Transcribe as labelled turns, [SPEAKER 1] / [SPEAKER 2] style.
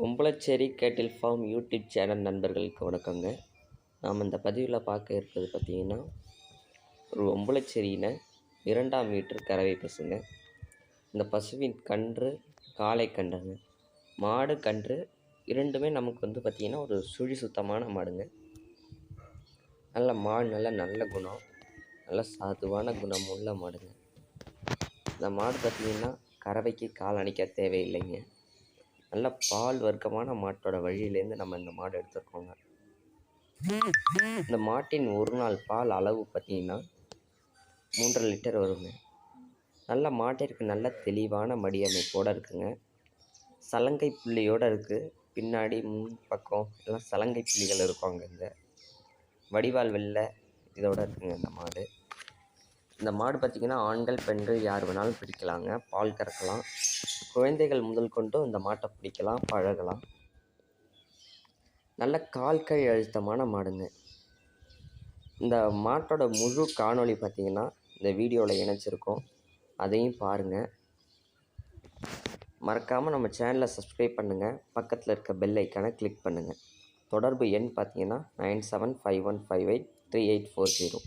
[SPEAKER 1] கும்பலச்சேரி கேட்டில் form YouTube channel நண்பர்களுக்கு வணக்கங்க. நாம் இந்த பதிவில் பார்க்க இருக்கிறது பார்த்திங்கன்னா ஒரு ஒம்பளச்சேரியின இரண்டாம் மீட்டர் கறவை பசுங்க. இந்த பசுவின் கன்று காளை கன்றுங்க. மாடு கன்று இரண்டுமே நமக்கு வந்து பார்த்திங்கன்னா ஒரு சுழி சுத்தமான மாடுங்க. நல்ல மாடு நல்ல நல்ல குணம். நல்ல சாதுவான குணம் உள்ள மாடுங்க. இந்த மாடு பார்த்திங்கன்னா கறவைக்கு கால் அணிக்க தேவையில்லைங்க. நல்ல பால் வர்க்கமான மாட்டோட வழியிலேருந்து நம்ம இந்த மாடு எடுத்துருக்கோங்க. இந்த மாட்டின் ஒரு நாள் பால் அளவு பார்த்திங்கன்னா மூன்றரை லிட்டர் வருங்க. நல்ல மாட்டிற்கு நல்ல தெளிவான மடி அமைப்போடு இருக்குங்க. சலங்கை புள்ளியோடு இருக்குது பின்னாடி முன் பக்கம் எல்லாம் சலங்கை புள்ளிகள் இருக்கும் அங்கே இந்த. வடிவால் வெள்ளை இதோடு இருக்குங்க இந்த மாடு. இந்த மாடு பார்த்திங்கன்னா ஆண்கள் பெண்கள் யார் வேணாலும் பிடிக்கலாங்க பால் கறக்கலாம். குழந்தைகள் முதல் கொண்டும் இந்த மாட்டை பிடிக்கலாம் பழகலாம். நல்ல கால் கை அழுத்தமான மாடுங்க. இந்த மாட்டோட முழு காணொளி பார்த்திங்கன்னா இந்த வீடியோவில் இணைச்சிருக்கோம். அதையும் பாருங்கள் மறக்காமல் நம்ம சேனலை சப்ஸ்கிரைப் பண்ணுங்கள் பக்கத்தில் இருக்க பெல் ஐக்கானை கிளிக் பண்ணுங்கள் தொடர்பு எண் பார்த்தீங்கன்னா nine seven five one five eight three eight four zero